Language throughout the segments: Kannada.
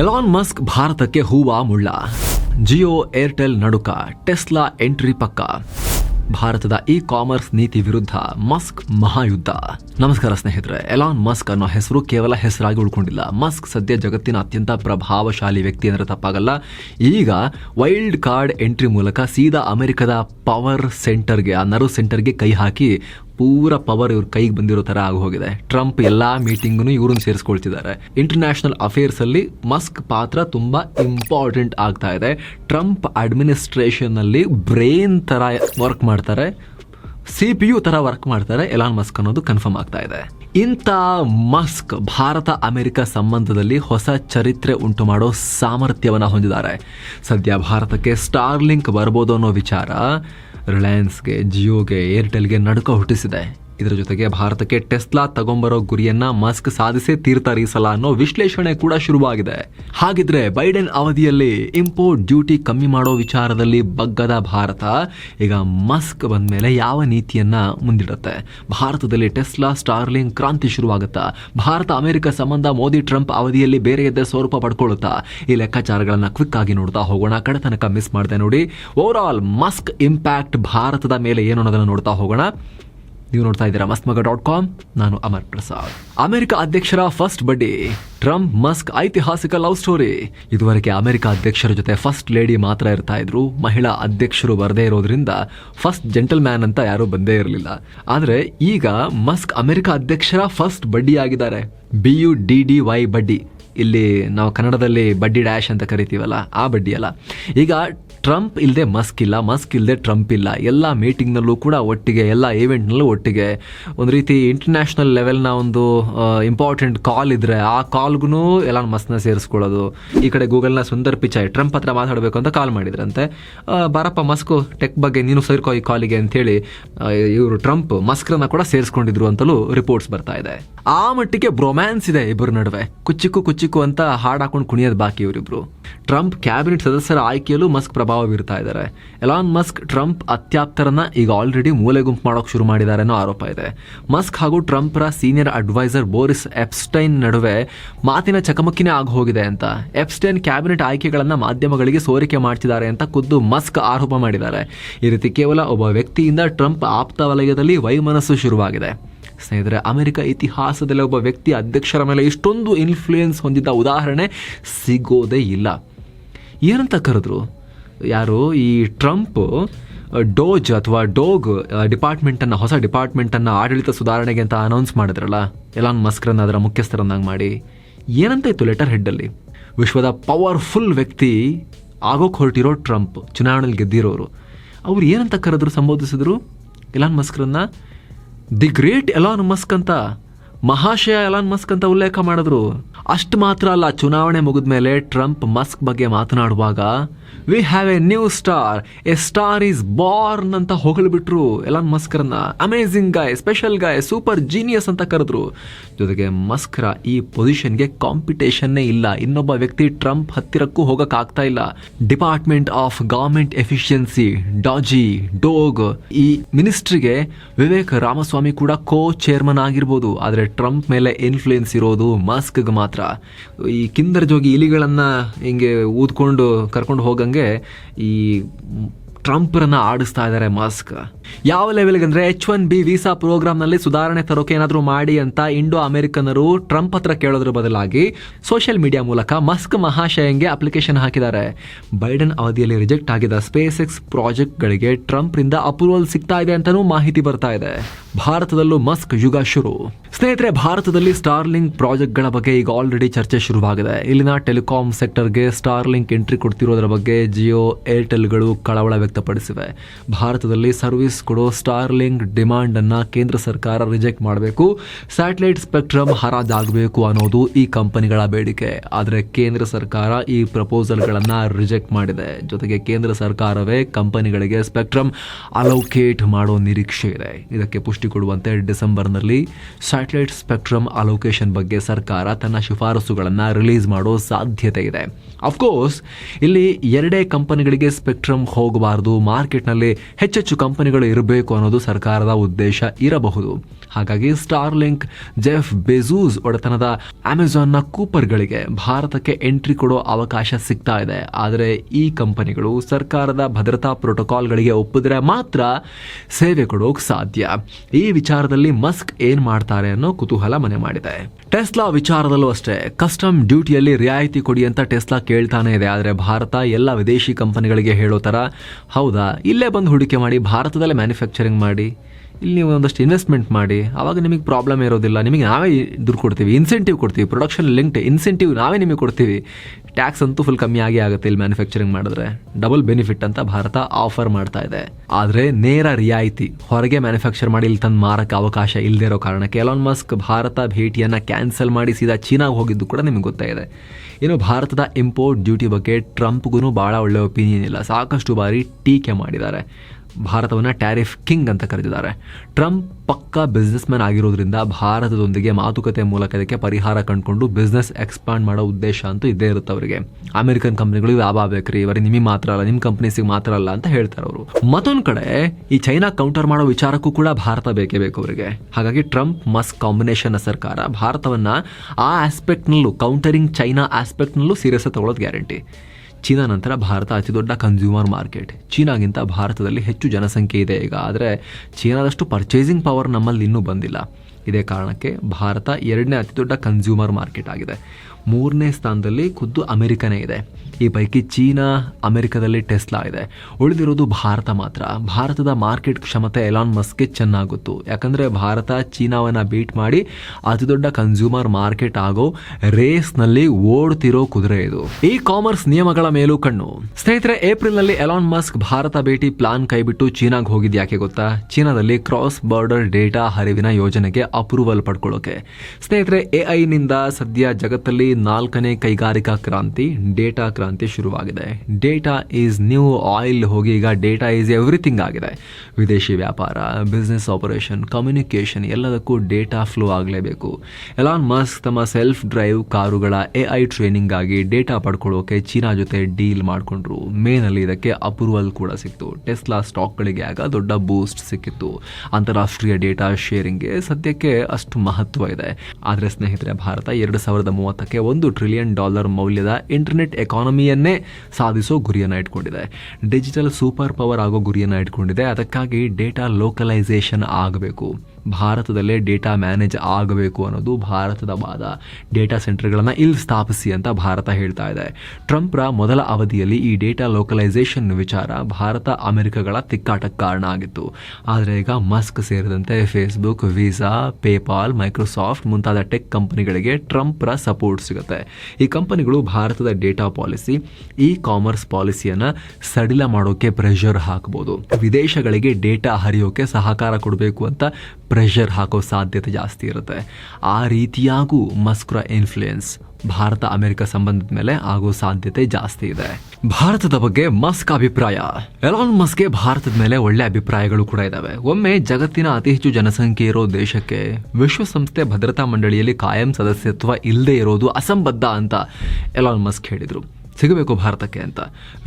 ಎಲಾನ್ ಮಸ್ಕ್ ಭಾರತಕ್ಕೆ ಹೂವಾ ಮುಳ್ಳ. ಜಿಯೋ ಏರ್ಟೆಲ್ ನಡುಕ ಟೆಸ್ಲಾ ಎಂಟ್ರಿ ಪಕ್ಕ. ಭಾರತದ ಇ ಕಾಮರ್ಸ್ ನೀತಿ ವಿರುದ್ಧ ಮಸ್ಕ್ ಮಹಾಯುದ್ಧ. ನಮಸ್ಕಾರ ಸ್ನೇಹಿತರೆ ಎಲಾನ್ ಮಸ್ಕ್ ಅನ್ನೋ ಹೆಸರು ಕೇವಲ ಹೆಸರಾಗಿ ಉಳ್ಕೊಂಡಿಲ್ಲ. ಮಸ್ಕ್ ಸದ್ಯ ಜಗತ್ತಿನ ಅತ್ಯಂತ ಪ್ರಭಾವಶಾಲಿ ವ್ಯಕ್ತಿ ಅಂದ್ರೆ ತಪ್ಪಾಗಲ್ಲ. ಈಗ ವೈಲ್ಡ್ ಕಾರ್ಡ್ ಎಂಟ್ರಿ ಮೂಲಕ ಸೀದಾ ಅಮೆರಿಕದ ಪವರ್ ಸೆಂಟರ್ಗೆ ಆ ನರ್ವ್ ಸೆಂಟರ್ಗೆ ಕೈ ಹಾಕಿ ಪೂರ ಪವರ್ ಇವ್ರ ಕೈಗೆ ಬಂದಿರೋ ತರ ಆಗಿ ಹೋಗಿದೆ. ಟ್ರಂಪ್ ಎಲ್ಲಾ ಮೀಟಿಂಗ್ನು ಇವ್ರನ್ನ ಸೇರಿಸ್ಕೊಳ್ತಿದ್ದಾರೆ. ಇಂಟರ್ನ್ಯಾಷನಲ್ ಅಫೇರ್ಸ್ ಅಲ್ಲಿ ಮಸ್ಕ್ ಪಾತ್ರ ತುಂಬಾ ಇಂಪಾರ್ಟೆಂಟ್ ಆಗ್ತಾ ಇದೆ. ಟ್ರಂಪ್ ಅಡ್ಮಿನಿಸ್ಟ್ರೇಷನ್ ಅಲ್ಲಿ ಬ್ರೇನ್ ತರ ವರ್ಕ್ ಮಾಡ್ತಾರೆ. ಸಿ ಪಿ ಯು ತರ ವರ್ಕ್ ಮಾಡ್ತಾರೆ. ಎಲಾನ್ ಮಸ್ಕ್ ಅನ್ನೋದು ಕನ್ಫರ್ಮ್ ಆಗ್ತಾ ಇದೆ. ಇಂಥ ಮಸ್ಕ್ ಭಾರತ ಅಮೆರಿಕ ಸಂಬಂಧದಲ್ಲಿ ಹೊಸ ಚರಿತ್ರೆ ಉಂಟು ಮಾಡೋ ಸಾಮರ್ಥ್ಯವನ್ನ ಹೊಂದಿದ್ದಾರೆ. ಸದ್ಯ ಭಾರತಕ್ಕೆ ಸ್ಟಾರ್ಲಿಂಕ್ ಬರ್ಬೋದು ಅನ್ನೋ ವಿಚಾರ ರಿಲಯನ್ಸ್ಗೆ ಜಿಯೋಗೆ ಏರ್ಟೆಲ್ಗೆ ನಡುಕ ಹುಟ್ಟಿಸಿದೆ. ಇದರ ಜೊತೆಗೆ ಭಾರತಕ್ಕೆ ಟೆಸ್ಲಾ ತಗೊಂಬರೋ ಗುರಿಯನ್ನ ಮಸ್ಕ್ ಸಾಧಿಸೇ ತೀರ್ತಾರೆ ಈ ಅನ್ನೋ ವಿಶ್ಲೇಷಣೆ ಕೂಡ ಶುರುವಾಗಿದೆ. ಹಾಗಿದ್ರೆ ಬೈಡೆನ್ ಅವಧಿಯಲ್ಲಿ ಇಂಪೋರ್ಟ್ ಡ್ಯೂಟಿ ಕಮ್ಮಿ ಮಾಡೋ ವಿಚಾರದಲ್ಲಿ ಬಗ್ಗದ ಭಾರತ, ಈಗ ಮಸ್ಕ್ ಬಂದ ಮೇಲೆ ಯಾವ ನೀತಿಯನ್ನ ಮುಂದಿಡುತ್ತೆ? ಭಾರತದಲ್ಲಿ ಟೆಸ್ಲಾ, ಸ್ಟಾರ್ಲಿಂಗ್ ಕ್ರಾಂತಿ ಶುರುವಾಗುತ್ತಾ? ಭಾರತ, ಅಮೆರಿಕ ಸಂಬಂಧ ಮೋದಿ, ಟ್ರಂಪ್ ಅವಧಿಯಲ್ಲಿ ಬೇರೆ ಬೇರೆಯದ್ದೇ ಸ್ವರೂಪ ಪಡ್ಕೊಳ್ಳುತ್ತಾ ಈ ಲೆಕ್ಕಾಚಾರಗಳನ್ನ ಕ್ವಿಕ್ ಆಗಿ ನೋಡ್ತಾ ಹೋಗೋಣ. ಕಡೆ ತನಕ ಮಿಸ್ ಮಾಡಿದೆ ನೋಡಿ. ಓವರ್ ಆಲ್ ಮಸ್ಕ್ ಇಂಪ್ಯಾಕ್ಟ್ ಭಾರತದ ಮೇಲೆ ಏನು ಅನ್ನೋದನ್ನ ನೋಡ್ತಾ ಹೋಗೋಣ. ನೀವು ನೋಡ್ತಾ ಇದ್ದೀರಾ ಮಸ್ಮಗ ಡಾಟ್ ಕಾಮ್ ನಾನು ಅಮರ್ ಪ್ರಸಾದ್. ಅಮೆರಿಕ ಅಧ್ಯಕ್ಷರ ಫಸ್ಟ್ ಬಡ್ಡಿ ಟ್ರಂಪ್, ಮಸ್ಕ್ ಐತಿಹಾಸಿಕ ಲವ್ ಸ್ಟೋರಿ ಇದುವರೆಗೆ ಅಮೆರಿಕ ಅಧ್ಯಕ್ಷರ ಜೊತೆ ಫಸ್ಟ್ ಲೇಡಿ ಮಾತ್ರ ಇರ್ತಾ ಇದ್ರು. ಮಹಿಳಾ ಅಧ್ಯಕ್ಷರು ಬರದೇ ಇರೋದ್ರಿಂದ ಫಸ್ಟ್ ಜೆಂಟಲ್ ಮ್ಯಾನ್ ಅಂತ ಯಾರೂ ಬಂದೇ ಇರಲಿಲ್ಲ. ಆದ್ರೆ ಈಗ ಮಸ್ಕ್ ಅಮೆರಿಕ ಅಧ್ಯಕ್ಷರ ಫಸ್ಟ್ ಬಡ್ಡಿ ಆಗಿದ್ದಾರೆ. B U D D Y buddy ಇಲ್ಲಿ ನಾವು ಕನ್ನಡದಲ್ಲಿ ಬಡ್ಡಿ ಡ್ಯಾಶ್ ಅಂತ ಕರಿತೀವಲ್ಲ, ಆ ಬಡ್ಡಿ ಅಲ್ಲ. ಈಗ ಟ್ರಂಪ್ ಇಲ್ಲದೆ ಮಸ್ಕ್ ಇಲ್ಲ ಮಸ್ಕ್ ಇಲ್ಲದೆ ಟ್ರಂಪ್ ಇಲ್ಲ. ಎಲ್ಲ ಮೀಟಿಂಗ್ನಲ್ಲೂ ಕೂಡ ಒಟ್ಟಿಗೆ, ಎಲ್ಲ ಈವೆಂಟ್ನಲ್ಲೂ ಒಟ್ಟಿಗೆ. ಒಂದು ರೀತಿ ಇಂಟರ್ನ್ಯಾಷನಲ್ ಲೆವೆಲ್ನ ಒಂದು ಇಂಪಾರ್ಟೆಂಟ್ ಕಾಲ್ ಇದ್ರೆ ಆ ಕಾಲ್ಗೂ ಎಲ್ಲ ಮಸ್ನ ಸೇರಿಸ್ಕೊಳ್ಳೋದು. ಈ ಕಡೆ ಗೂಗಲ್ನ ಸುಂದರ್ ಪಿಚಾಯ್ ಟ್ರಂಪ್ ಹತ್ರ ಮಾತಾಡಬೇಕು ಅಂತ ಕಾಲ್ ಮಾಡಿದ್ರಂತೆ. ಬಾರಪ್ಪ ಮಸ್ಕು ಟೆಕ್ ಬಗ್ಗೆ ನೀನು ಸೇರ್ಕೋ ಈ ಕಾಲಿಗೆ ಅಂತೇಳಿ ಇವರು ಟ್ರಂಪ್ ಮಸ್ಕ್ರನ್ನ ಕೂಡ ಸೇರಿಸ್ಕೊಂಡಿದ್ರು ಅಂತಲೂ ರಿಪೋರ್ಟ್ಸ್ ಬರ್ತಾ ಇದೆ. ಆ ಮಟ್ಟಿಗೆ ಬ್ರೊಮ್ಯಾನ್ಸ್ ಇದೆ ಇಬ್ಬರ ನಡುವೆ. ಕುಚ್ಚಿಕ್ಕು ಕುಚ್ಚಿಕ್ಕು ಅಂತ ಹಾಡ್ ಹಾಕೊಂಡು ಕುಣಿಯೋದು ಬಾಕಿ ಇವರಿಬ್ರು. ಟ್ರಂಪ್ ಕ್ಯಾಬಿನೆಟ್ ಸದಸ್ಯರ ಆಯ್ಕೆಯಲ್ಲೂ ಮಸ್ಕ್ ಪ್ರಭಾವ ಬೀರ್ತಾ ಇದ್ದಾರೆ. ಎಲಾನ್ ಮಸ್ಕ್ ಟ್ರಂಪ್ ಅತ್ಯಾಪ್ತರನ್ನ ಈಗ ಆಲ್ರೆಡಿ ಮೂಲೆ ಗುಂಪು ಮಾಡೋಕೆ ಶುರು ಮಾಡಿದ್ದಾರೆ ಅನ್ನೋ ಆರೋಪ ಇದೆ. ಮಸ್ಕ್ ಹಾಗೂ ಟ್ರಂಪ್ರ ಸೀನಿಯರ್ ಅಡ್ವೈಸರ್ ಬೋರಿಸ್ ಎಪ್ಸ್ಟೈನ್ ನಡುವೆ ಮಾತಿನ ಚಕಮಕಿನೇ ಆಗಿ ಹೋಗಿದೆ ಅಂತ. ಎಪ್ಸ್ಟೈನ್ ಕ್ಯಾಬಿನೆಟ್ ಆಯ್ಕೆಗಳನ್ನ ಮಾಧ್ಯಮಗಳಿಗೆ ಸೋರಿಕೆ ಮಾಡ್ತಿದ್ದಾರೆ ಅಂತ ಖುದ್ದು ಮಸ್ಕ್ ಆರೋಪ ಮಾಡಿದ್ದಾರೆ. ಈ ರೀತಿ ಕೇವಲ ಒಬ್ಬ ವ್ಯಕ್ತಿಯಿಂದ ಟ್ರಂಪ್ ಆಪ್ತ ವಲಯದಲ್ಲಿ ವೈಮನಸ್ಸು ಶುರುವಾಗಿದೆ. ಸ್ನೇಹಿತರೆ, ಅಮೆರಿಕ ಇತಿಹಾಸದಲ್ಲಿ ಒಬ್ಬ ವ್ಯಕ್ತಿ ಅಧ್ಯಕ್ಷರ ಮೇಲೆ ಇಷ್ಟೊಂದು ಇನ್ಫ್ಲೂಯೆನ್ಸ್ ಹೊಂದಿದ್ದ ಉದಾಹರಣೆ ಸಿಗೋದೇ ಇಲ್ಲ. ಏನಂತ ಕರೆದ್ರು? ಯಾರು? ಈ ಟ್ರಂಪ್ ಡೋಜ್ ಅಥವಾ ಡೋಗ್ ಡಿಪಾರ್ಟ್ಮೆಂಟನ್ನು, ಹೊಸ ಡಿಪಾರ್ಟ್ಮೆಂಟನ್ನು ಆಡಳಿತ ಸುಧಾರಣೆಗೆ ಅಂತ ಅನೌನ್ಸ್ ಮಾಡಿದ್ರಲ್ಲ ಎಲಾನ್ ಮಸ್ಕ್ರನ್ನ ಅದರ ಮುಖ್ಯಸ್ಥರನ್ನಾಗಿ ಮಾಡಿ. ಏನಂತ ಇತ್ತು ಲೆಟರ್ ಹೆಡ್ಡಲ್ಲಿ ವಿಶ್ವದ ಪವರ್ಫುಲ್ ವ್ಯಕ್ತಿ ಆಗೋಕೆ ಹೊರಟಿರೋ ಟ್ರಂಪ್ ಚುನಾವಣೆಯಲ್ಲಿ ಗೆದ್ದಿರೋರು. ಅವ್ರು ಏನಂತ ಕರೆದ್ರು, ಸಂಬೋಧಿಸಿದ್ರು? ಎಲಾನ್ ಮಸ್ಕ್ರನ್ನ ದಿ ಗ್ರೇಟ್ ಎಲಾನ್ ಮಸ್ಕ್ ಅಂತ? ಮಹಾಶಯ ಎಲಾನ್ ಮಸ್ಕ್ ಅಂತ ಉಲ್ಲೇಖ ಮಾಡಿದ್ರು. ಅಷ್ಟು ಮಾತ್ರ ಅಲ್ಲ, ಚುನಾವಣೆ ಮುಗಿದ ಮೇಲೆ ಟ್ರಂಪ್ ಮಸ್ಕ್ ಬಗ್ಗೆ ಮಾತನಾಡುವಾಗ we have a new star a star is born ಅಂತ ಹೊಗಳ್ಬಿಟ್ರು Elon ಮಸ್ಕರನ್ನ amazing guy special guy super genius ಅಂತ ಕರೆದ್ರು. ಜೊತೆಗೆ ಮಸ್ಕರ ಈ ಪೊಸಿಷನ್ಗೆ ಕಾಂಪಿಟೇಷನ್ನೇ ಇಲ್ಲ. ಇನ್ನೊಬ್ಬ ವ್ಯಕ್ತಿ ಟ್ರಂಪ್ ಹತ್ತಿರಕ್ಕೂ ಹೋಗಕ್ಕಾಗ್ತಾ ಇಲ್ಲ. Department of government efficiency DOGE, DOGE. ಈ ಮಿನಿಸ್ಟ್ರಿಗೆ ವಿವೇಕ್ ರಾಮಸ್ವಾಮಿ ಕೂಡ ಕೋ ಚೇರ್ಮನ್ ಆಗಿರ್ಬೋದು. ಆದರೆ ಟ್ರಂಪ್ ಮೇಲೆ ಇನ್ಫ್ಲೂಯೆನ್ಸ್ ಇರೋದು ಮಸ್ಕ್ಗೆ ಮಾತ್ರ. ಈ ಕಿಂದರ್ ಜೋಗಿ ಇಲಿಗಳನ್ನು ಹಿಂಗೆ ಊದ್ಕೊಂಡು ಕರ್ಕೊಂಡು ಹೋಗಂಗೆ ಈ ಟ್ರಂಪ್ರನ್ನ ಆಡಿಸ್ತಾ ಇದ್ದಾರೆ ಮಾಸ್ಕ್. ಯಾವ ಲೆವೆಲ್ಗೆ ಅಂದ್ರೆ ಎಚ್ ಒನ್ ಬಿ ವೀಸಾ ಪ್ರೋಗ್ರಾಮ್ನಲ್ಲಿ ಸುಧಾರಣೆ ತರೋಕೆ ಏನಾದರೂ ಮಾಡಿ ಅಂತ ಇಂಡೋ ಅಮೆರಿಕನರು ಟ್ರಂಪ್ ಹತ್ರ ಕೇಳೋದ್ರ ಬದಲಾಗಿ ಸೋಷಿಯಲ್ ಮೀಡಿಯಾ ಮೂಲಕ ಮಸ್ಕ್ ಮಹಾಶಯಂಗೆ ಅಪ್ಲಿಕೇಶನ್ ಹಾಕಿದ್ದಾರೆ. ಬೈಡನ್ ಅವಧಿಯಲ್ಲಿ ರಿಜೆಕ್ಟ್ ಆಗಿದ್ದ ಸ್ಪೇಸ್ ಎಕ್ಸ್ ಪ್ರಾಜೆಕ್ಟ್ಗಳಿಗೆ ಟ್ರಂಪ್ರಿಂದ ಅಪ್ರೂವಲ್ ಸಿಗ್ತಾ ಇದೆ ಅಂತಲೂ ಮಾಹಿತಿ ಬರ್ತಾ ಇದೆ. ಭಾರತದಲ್ಲೂ ಮಸ್ಕ್ ಯುಗ ಶುರು. ಸ್ನೇಹಿತರೆ, ಭಾರತದಲ್ಲಿ ಸ್ಟಾರ್ಲಿಂಕ್ ಪ್ರಾಜೆಕ್ಟ್ಗಳ ಬಗ್ಗೆ ಈಗ ಆಲ್ರೆಡಿ ಚರ್ಚೆ ಶುರುವಾಗಿದೆ. ಇಲ್ಲಿನ ಟೆಲಿಕಾಂ ಸೆಕ್ಟರ್ಗೆ ಸ್ಟಾರ್ಲಿಂಕ್ ಎಂಟ್ರಿ ಕೊಡ್ತಿರೋದ್ರ ಬಗ್ಗೆ ಜಿಯೋ ಏರ್ಟೆಲ್ಗಳು ಕಳವಳ ವ್ಯಕ್ತಪಡಿಸಿವೆ. ಭಾರತದಲ್ಲಿ ಸರ್ವಿಸ್ ಕೊಡೋ ಸ್ಟಾರ್ಲಿಂಕ್ ಡಿಮಾಂಡನ್ನು ಕೇಂದ್ರ ಸರ್ಕಾರ ರಿಜೆಕ್ಟ್ ಮಾಡಬೇಕು. ಸ್ಯಾಟಲೈಟ್ ಸ್ಪೆಕ್ಟ್ರಮ್ ಹರಾಜಾಗಬೇಕು ಅನ್ನೋದು ಈ ಕಂಪನಿಗಳ ಬೇಡಿಕೆ. ಆದರೆ ಕೇಂದ್ರ ಸರ್ಕಾರ ಈ ಪ್ರಪೋಸಲ್ಗಳನ್ನು ರಿಜೆಕ್ಟ್ ಮಾಡಿದೆ. ಜೊತೆಗೆ ಕೇಂದ್ರ ಸರ್ಕಾರವೇ ಕಂಪನಿಗಳಿಗೆ ಸ್ಪೆಕ್ಟ್ರಮ್ ಅಲೋಕೇಟ್ ಮಾಡೋ ನಿರೀಕ್ಷೆ ಇದೆ. ಇದಕ್ಕೆ ಪುಷ್ಟಿ ಕೊಡುವಂತೆ ಡಿಸೆಂಬರ್ನಲ್ಲಿ ಸ್ಯಾಟಲೈಟ್ ಸ್ಪೆಕ್ಟ್ರಮ್ ಅಲೋಕೇಶನ್ ಬಗ್ಗೆ ಸರ್ಕಾರ ತನ್ನ ಶಿಫಾರಸುಗಳನ್ನು ರಿಲೀಸ್ ಮಾಡೋ ಸಾಧ್ಯತೆ ಇದೆ. ಅಫ್ಕೋರ್ಸ್ ಇಲ್ಲಿ ಎರಡೇ ಕಂಪನಿಗಳಿಗೆ ಸ್ಪೆಕ್ಟ್ರಮ್ ಹೋಗಬಾರದು, ಮಾರ್ಕೆಟ್ನಲ್ಲಿ ಹೆಚ್ಚೆಚ್ಚು ಕಂಪನಿಗಳು ಇರಬೇಕು ಅನ್ನೋದು ಸರ್ಕಾರದ ಉದ್ದೇಶ ಇರಬಹುದು. ಹಾಗಾಗಿ ಸ್ಟಾರ್ ಲಿಂಕ್ ಜೆಫ್ ಬೆಜೂಸ್ ಒಡೆತನದ ಅಮೆಜಾನ್ನ ಕೂಪರ್ಗಳಿಗೆ ಭಾರತಕ್ಕೆ ಎಂಟ್ರಿ ಕೊಡೋ ಅವಕಾಶ ಸಿಗ್ತಾ ಇದೆ. ಆದರೆ ಈ ಕಂಪನಿಗಳು ಸರ್ಕಾರದ ಭದ್ರತಾ ಪ್ರೋಟೋಕಾಲ್ಗಳಿಗೆ ಒಪ್ಪಿದ್ರೆ ಮಾತ್ರ ಸೇವೆ ಕೊಡೋಕ್ ಸಾಧ್ಯ. ಈ ವಿಚಾರದಲ್ಲಿ ಮಸ್ಕ್ ಏನ್ ಮಾಡ್ತಾರೆ ಅನ್ನೋ ಕುತೂಹಲ ಮನೆ ಮಾಡಿದೆ. ಟೆಸ್ಲಾ ವಿಚಾರದಲ್ಲೂ ಅಷ್ಟೇ, ಕಸ್ಟಮ್ ಡ್ಯೂಟಿಯಲ್ಲಿ ರಿಯಾಯಿತಿ ಕೊಡಿ ಅಂತ ಟೆಸ್ಲಾ ಕೇಳ್ತಾನೆ ಇದೆ. ಆದರೆ ಭಾರತ ಎಲ್ಲ ವಿದೇಶಿ ಕಂಪನಿಗಳಿಗೆ ಹೇಳೋ ಥರ ಹೌದಾ? ಇಲ್ಲೇ ಬಂದು ಹೂಡಿಕೆ ಮಾಡಿ ಭಾರತದಲ್ಲೇ ಮ್ಯಾನುಫ್ಯಾಕ್ಚರಿಂಗ್ ಮಾಡಿ. ಇಲ್ಲಿ ನೀವು ಒಂದಷ್ಟು ಇನ್ವೆಸ್ಟ್ಮೆಂಟ್ ಮಾಡಿ, ಅವಾಗ ನಿಮಗೆ ಪ್ರಾಬ್ಲಮ್ ಇರೋದಿಲ್ಲ. ನಿಮಗೆ ನಾವೇ ದುಡ್ಡು ಕೊಡ್ತೀವಿ ಇನ್ಸೆಂಟಿವ್ ಕೊಡ್ತೀವಿ. ಪ್ರೊಡಕ್ಷನ್ ಲಿಂಕ್ಡ್ ಇನ್ಸೆಂಟಿವ್ ನಾವೇ ನಿಮಗೆ ಕೊಡ್ತೀವಿ. ಟ್ಯಾಕ್ಸ್ ಅಂತೂ ಫುಲ್ ಕಮ್ಮಿ ಆಗಿ ಆಗುತ್ತೆ ಇಲ್ಲಿ ಮ್ಯಾನುಫ್ಯಾಕ್ಚರಿಂಗ್ ಮಾಡಿದ್ರೆ. ಡಬಲ್ ಬೆನಿಫಿಟ್ ಅಂತ ಭಾರತ ಆಫರ್ ಮಾಡ್ತಾ ಇದೆ. ಆದರೆ ನೇರ ರಿಯಾಯಿತಿ, ಹೊರಗೆ ಮ್ಯಾನುಫ್ಯಾಕ್ಚರ್ ಮಾಡಿ ಇಲ್ಲಿ ತಂದು ಮಾರಕ್ಕೆ ಅವಕಾಶ ಇಲ್ಲದೇ ಇರೋ ಕಾರಣಕ್ಕೆ ಎಲಾನ್ ಮಸ್ಕ್ ಭಾರತ ಭೇಟಿಯನ್ನು ಕ್ಯಾನ್ಸಲ್ ಮಾಡಿ ಸೀದಾ ಚೀನಾಗೆ ಹೋಗಿದ್ದು ಕೂಡ ನಿಮಗೆ ಗೊತ್ತೇ ಇದೆ. ಇನ್ನು ಭಾರತದ ಇಂಪೋರ್ಟ್ ಡ್ಯೂಟಿ ಬಗ್ಗೆ ಟ್ರಂಪ್ಗೂ ಭಾಳ ಒಳ್ಳೆಯ ಒಪಿನಿಯನ್ ಇಲ್ಲ. ಸಾಕಷ್ಟು ಬಾರಿ ಟೀಕೆ ಮಾಡಿದ್ದಾರೆ. ಭಾರತವನ್ನು ಟ್ಯಾರಿಫ್ ಕಿಂಗ್ ಅಂತ ಕರೆದಿದ್ದಾರೆ. ಟ್ರಂಪ್ ಪಕ್ಕಾ ಬಿಸ್ನೆಸ್ ಮ್ಯಾನ್ ಆಗಿರೋದ್ರಿಂದ ಭಾರತದೊಂದಿಗೆ ಮಾತುಕತೆ ಮೂಲಕ ಇದಕ್ಕೆ ಪರಿಹಾರ ಕಂಡುಕೊಂಡು ಬಿಸ್ನೆಸ್ ಎಕ್ಸ್ಪಾಂಡ್ ಮಾಡೋ ಉದ್ದೇಶ ಅಂತೂ ಇದ್ದೇ ಇರುತ್ತೆ ಅವರಿಗೆ. ಅಮೆರಿಕನ್ ಕಂಪ್ನಿಗಳು ಲಾಭ ಬೇಕ್ರಿ, ಬರೀ ನಿಮಗೆ ಮಾತ್ರ ಅಲ್ಲ ನಿಮ್ಮ ಕಂಪ್ನೀಸಿಗೆ ಮಾತ್ರ ಅಲ್ಲ ಅಂತ ಹೇಳ್ತಾರೆ ಅವರು. ಮತ್ತೊಂದು ಕಡೆ ಈ ಚೈನಾ ಕೌಂಟರ್ ಮಾಡೋ ವಿಚಾರಕ್ಕೂ ಕೂಡ ಭಾರತ ಬೇಕೇ ಬೇಕು ಅವರಿಗೆ. ಹಾಗಾಗಿ ಟ್ರಂಪ್ ಮಸ್ಕ್ ಕಾಂಬಿನೇಷನ್ ಸರ್ಕಾರ ಭಾರತವನ್ನ ಆ ಆಸ್ಪೆಕ್ಟ್ನಲ್ಲೂ ಕೌಂಟರಿಂಗ್ ಚೈನಾ ಆಸ್ಪೆಕ್ಟ್ನಲ್ಲೂ ಸೀರಿಯಸ್ ತಗೊಳ್ಳೋದು ಗ್ಯಾರಂಟಿ. ಚೀನಾ ನಂತರ ಭಾರತ ಅತಿ ದೊಡ್ಡ ಕನ್ಸ್ಯೂಮರ್ ಮಾರ್ಕೆಟ್ ಚೀನಾಗಿಂತ ಭಾರತದಲ್ಲಿ ಹೆಚ್ಚು ಜನಸಂಖ್ಯೆ ಇದೆ ಈಗ, ಆದರೆ ಚೀನಾದಷ್ಟು ಪರ್ಚೇಸಿಂಗ್ ಪವರ್ ನಮ್ಮಲ್ಲಿ ಇನ್ನೂ ಬಂದಿಲ್ಲ. ಇದೇ ಕಾರಣಕ್ಕೆ ಭಾರತ ಎರಡನೇ ಅತಿ ದೊಡ್ಡ ಕನ್ಸ್ಯೂಮರ್ ಮಾರ್ಕೆಟ್ ಆಗಿದೆ. ಮೂರನೇ ಸ್ಥಾನದಲ್ಲಿ ಖುದ್ದು ಅಮೆರಿಕನೇ ಇದೆ. ಈ ಪೈಕಿ ಚೀನಾ, ಅಮೆರಿಕದಲ್ಲಿ ಟೆಸ್ಲಾ ಇದೆ. ಉಳಿದಿರೋದು ಭಾರತ ಮಾತ್ರ. ಭಾರತದ ಮಾರ್ಕೆಟ್ ಕ್ಷಮತೆ ಎಲಾನ್ ಮಸ್ಗೆ ಚೆನ್ನಾಗುತ್ತು. ಗೊತ್ತು ಯಾಕಂದರೆ ಭಾರತ ಚೀನಾವನ್ನು ಬೀಟ್ ಮಾಡಿ ಅತಿ ದೊಡ್ಡ ಕನ್ಸ್ಯೂಮರ್ ಮಾರ್ಕೆಟ್ ಆಗೋ ರೇಸ್ನಲ್ಲಿ ಓಡ್ತಿರೋ ಕುದುರೆ ಇದು. ಈ ಕಾಮರ್ಸ್ ನಿಯಮಗಳ ಮೇಲೂ ಕಣ್ಣು. ಸ್ನೇಹಿತರೆ, ಏಪ್ರಿಲ್ನಲ್ಲಿ ಎಲಾನ್ ಮಸ್ಕ್ ಭಾರತ ಭೇಟಿ ಪ್ಲಾನ್ ಕೈಬಿಟ್ಟು ಚೀನಾಗೆ ಹೋಗಿದ್ದು ಯಾಕೆ ಗೊತ್ತಾ? ಚೀನಾದಲ್ಲಿ ಕ್ರಾಸ್ ಬಾರ್ಡರ್ ಡೇಟಾ ಹರಿವಿನ ಯೋಜನೆಗೆ ಅಪ್ರೂವಲ್ ಪಡ್ಕೊಳ್ಳೋಕೆ. ಸ್ನೇಹಿತರೆ ಎಐನಿಂದ ಸದ್ಯ ಜಗತ್ತಲ್ಲಿ ನಾಲ್ಕನೇ ಕೈಗಾರಿಕಾ ಕ್ರಾಂತಿ, ಡೇಟಾ ಕ್ರಾಂತಿ ಶುರುವಾಗಿದೆ. Data is new oil. ಹೋಗಿ ಈಗ ಡೇಟಾ ಈಸ್ ಎವ್ರಿಥಿಂಗ್ ಆಗಿದೆ. ವಿದೇಶಿ ವ್ಯಾಪಾರ, ಬಿಸ್ನೆಸ್ ಆಪರೇಷನ್, ಕಮ್ಯುನಿಕೇಷನ್, ಎಲ್ಲದಕ್ಕೂ ಡೇಟಾ ಫ್ಲೋ ಆಗಲೇಬೇಕು. ಎಲಾನ್ ಮಸ್ಕ್ ತಮ್ಮ ಸೆಲ್ಫ್ ಡ್ರೈವ್ ಕಾರುಗಳ ಎ ಐ ಟ್ರೈನಿಂಗ್ ಆಗಿ ಡೇಟಾ ಪಡ್ಕೊಳ್ಳೋಕೆ ಚೀನಾ ಜೊತೆ ಡೀಲ್ ಮಾಡಿಕೊಂಡ್ರು. ಮೇನಲ್ಲಿ ಇದಕ್ಕೆ ಅಪ್ರೂವಲ್ ಕೂಡ ಸಿಕ್ತು. ಟೆಸ್ಲಾ ಸ್ಟಾಕ್ಗಳಿಗೆ ಆಗ ದೊಡ್ಡ ಬೂಸ್ಟ್ ಸಿಕ್ಕಿತ್ತು. ಅಂತಾರಾಷ್ಟ್ರೀಯ ಡೇಟಾ ಶೇರಿಂಗ್ಗೆ ಸದ್ಯಕ್ಕೆ ಅಷ್ಟು ಮಹತ್ವ ಇದೆ. ಆದರೆ ಸ್ನೇಹಿತರೆ, ಭಾರತ ಎರಡು ಸಾವಿರದ ಮೂವತ್ತಕ್ಕೆ ಒಂದು ಟ್ರಿಲಿಯನ್ ಡಾಲರ್ ಮೌಲ್ಯದ ಇಂಟರ್ನೆಟ್ ಎಕಾನಮಿಯನ್ನೇ ಸಾಧಿಸೋ ಗುರಿಯನ್ನು ಇಟ್ಕೊಂಡಿದೆ. ಡಿಜಿಟಲ್ ಸೂಪರ್ ಪವರ್ ಆಗೋ ಗುರಿಯನ್ನು ಇಟ್ಕೊಂಡಿದೆ. ಅದಕ್ಕಾಗಿ ಡೇಟಾ ಲೋಕಲೈಸೇಷನ್ ಆಗಬೇಕು. ಭಾರತದಲ್ಲೇ ಡೇಟಾ ಮ್ಯಾನೇಜ್ ಆಗಬೇಕು ಅನ್ನೋದು ಭಾರತದ ವಾದ ಡೇಟಾ ಸೆಂಟರ್ಗಳನ್ನು ಇಲ್ಲಿ ಸ್ಥಾಪಿಸಿ ಅಂತ ಭಾರತ ಹೇಳ್ತಾ ಇದೆ. ಟ್ರಂಪ್ರ ಮೊದಲ ಅವಧಿಯಲ್ಲಿ ಈ ಡೇಟಾ ಲೋಕಲೈಸೇಷನ್ ವಿಚಾರ ಭಾರತ ಅಮೆರಿಕಗಳ ತಿಕ್ಕಾಟಕ್ಕೆ ಕಾರಣ ಆಗಿತ್ತು. ಆದರೆ ಈಗ ಮಸ್ಕ್ ಸೇರಿದಂತೆ ಫೇಸ್ಬುಕ್, ವೀಸಾ, ಪೇಪಾಲ್, ಮೈಕ್ರೋಸಾಫ್ಟ್ ಮುಂತಾದ ಟೆಕ್ ಕಂಪನಿಗಳಿಗೆ ಟ್ರಂಪ್ರ ಸಪೋರ್ಟ್ ಸಿಗುತ್ತೆ. ಈ ಕಂಪನಿಗಳು ಭಾರತದ ಡೇಟಾ ಪಾಲಿಸಿ ಇ ಕಾಮರ್ಸ್ ಪಾಲಿಸಿಯನ್ನು ಸಡಿಲ ಮಾಡೋಕೆ ಪ್ರೆಷರ್ ಹಾಕಬಹುದು ವಿದೇಶಗಳಿಗೆ ಡೇಟಾ ಹರಿಯೋಕೆ ಸಹಕಾರ ಕೊಡಬೇಕು ಅಂತ ಪ್ರೆಷರ್ ಹಾಕೋ ಸಾಧ್ಯತೆ ಜಾಸ್ತಿ ಇರುತ್ತೆ. ಆ ರೀತಿಯಾಗೂ ಮಸ್ಕ್ರ ಇನ್ಫ್ಲೂಯೆನ್ಸ್ ಭಾರತ ಅಮೆರಿಕ ಸಂಬಂಧದ ಮೇಲೆ ಆಗೋ ಸಾಧ್ಯತೆ ಜಾಸ್ತಿ ಇದೆ. ಭಾರತದ ಬಗ್ಗೆ ಮಸ್ಕ್ ಅಭಿಪ್ರಾಯ. ಎಲಾನ್ ಮಸ್ಕ್ಗೆ ಭಾರತದ ಮೇಲೆ ಒಳ್ಳೆ ಅಭಿಪ್ರಾಯಗಳು ಕೂಡ ಇದಾವೆ. ಒಮ್ಮೆ ಜಗತ್ತಿನ ಅತಿ ಹೆಚ್ಚು ಜನಸಂಖ್ಯೆ ಇರೋ ದೇಶಕ್ಕೆ ವಿಶ್ವಸಂಸ್ಥೆ ಭದ್ರತಾ ಮಂಡಳಿಯಲ್ಲಿ ಕಾಯಂ ಸದಸ್ಯತ್ವ ಇಲ್ಲದೆ ಇರೋದು ಅಸಂಬದ್ಧ ಅಂತ ಎಲಾನ್ ಮಸ್ಕ್ ಹೇಳಿದರು. ಸಿಗಬೇಕು ಭಾರತಕ್ಕೆ ಅಂತ.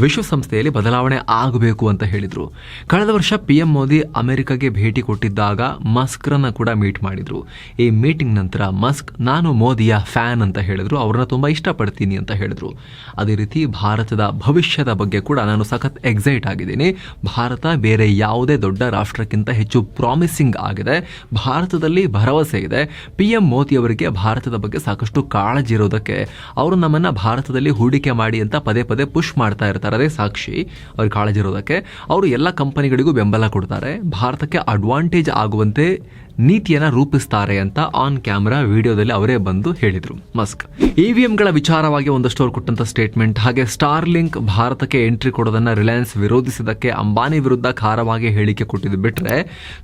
ವಿಶ್ವಸಂಸ್ಥೆಯಲ್ಲಿ ಬದಲಾವಣೆ ಆಗಬೇಕು ಅಂತ ಹೇಳಿದರು. ಕಳೆದ ವರ್ಷ ಪಿ ಎಂ ಮೋದಿ ಅಮೆರಿಕಗೆ ಭೇಟಿ ಕೊಟ್ಟಿದ್ದಾಗ ಮಸ್ಕ್ರನ್ನ ಕೂಡ ಮೀಟ್ ಮಾಡಿದ್ರು. ಈ ಮೀಟಿಂಗ್ ನಂತರ ಮಸ್ಕ್, ನಾನು ಮೋದಿಯ ಫ್ಯಾನ್ ಅಂತ ಹೇಳಿದರು. ಅವ್ರನ್ನ ತುಂಬ ಇಷ್ಟಪಡ್ತೀನಿ ಅಂತ ಹೇಳಿದರು. ಅದೇ ರೀತಿ ಭಾರತದ ಭವಿಷ್ಯದ ಬಗ್ಗೆ ಕೂಡ ನಾನು ಸಖತ್ ಎಕ್ಸೈಟ್ ಆಗಿದ್ದೀನಿ. ಭಾರತ ಬೇರೆ ಯಾವುದೇ ದೊಡ್ಡ ರಾಷ್ಟ್ರಕ್ಕಿಂತ ಹೆಚ್ಚು ಪ್ರಾಮಿಸಿಂಗ್ ಆಗಿದೆ. ಭಾರತದಲ್ಲಿ ಭರವಸೆ ಇದೆ. ಪಿ ಎಂ ಮೋದಿಯವರಿಗೆ ಭಾರತದ ಬಗ್ಗೆ ಸಾಕಷ್ಟು ಕಾಳಜಿ ಇರೋದಕ್ಕೆ, ಅವರು ನಮ್ಮನ್ನು ಭಾರತದಲ್ಲಿ ಹೂಡಿಕೆ ಮಾಡಿ ಅಂತ ಪದೇ ಪದೇ ಪುಷ್ ಮಾಡ್ತಾ ಇರ್ತಾರೆ. ಅದೇ ಸಾಕ್ಷಿ ಅವ್ರ ಕಾಳಜಿ ಇರೋದಕ್ಕೆ. ಅವರು ಎಲ್ಲ ಕಂಪನಿಗಳಿಗೂ ಬೆಂಬಲ ಕೊಡ್ತಾರೆ. ಭಾರತಕ್ಕೆ ಅಡ್ವಾಂಟೇಜ್ ಆಗುವಂತೆ ನೀತಿಯನ್ನ ರೂಪಿಸ್ತಾರೆ ಅಂತ ಆನ್ ಕ್ಯಾಮ್ರಾ ವಿಡಿಯೋದಲ್ಲಿ ಅವರೇ ಬಂದು ಹೇಳಿದರು. ಮಸ್ಕ್ ಇವಿಎಂಗಳ ವಿಚಾರವಾಗಿ ಒಂದಷ್ಟು ಅವ್ರು ಕೊಟ್ಟಂತ ಸ್ಟೇಟ್ಮೆಂಟ್ ಹಾಗೆ ಸ್ಟಾರ್ ಲಿಂಕ್ ಭಾರತಕ್ಕೆ ಎಂಟ್ರಿ ಕೊಡೋದನ್ನ ರಿಲಯನ್ಸ್ ವಿರೋಧಿಸಿದ್ದಕ್ಕೆ ಅಂಬಾನಿ ವಿರುದ್ಧ ಖಾರವಾಗಿ ಹೇಳಿಕೆ ಕೊಟ್ಟಿದ್ದು ಬಿಟ್ರೆ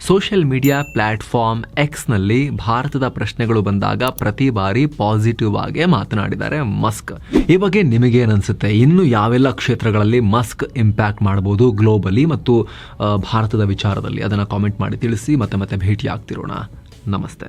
ಸೋಷಿಯಲ್ ಮೀಡಿಯಾ ಪ್ಲಾಟ್ಫಾರ್ಮ್ ಎಕ್ಸ್ನಲ್ಲಿ ಭಾರತದ ಪ್ರಶ್ನೆಗಳು ಬಂದಾಗ ಪ್ರತಿ ಬಾರಿ ಪಾಸಿಟಿವ್ ಆಗಿ ಮಾತನಾಡಿದ್ದಾರೆ ಮಸ್ಕ್ ಈ ಬಗ್ಗೆ ನಿಮಗೇನ್ ಅನ್ಸುತ್ತೆ. ಇನ್ನು ಯಾವೆಲ್ಲ ಕ್ಷೇತ್ರಗಳಲ್ಲಿ ಮಸ್ಕ್ ಇಂಪ್ಯಾಕ್ಟ್ ಮಾಡಬಹುದು ಗ್ಲೋಬಲಿ ಮತ್ತು ಭಾರತದ ವಿಚಾರದಲ್ಲಿ? ಅದನ್ನ ಕಾಮೆಂಟ್ ಮಾಡಿ ತಿಳಿಸಿ ಮತ್ತೆ ಮತ್ತೆ ಭೇಟಿ ಆಗ್ತಿರೋಣ ನಮಸ್ತೆ.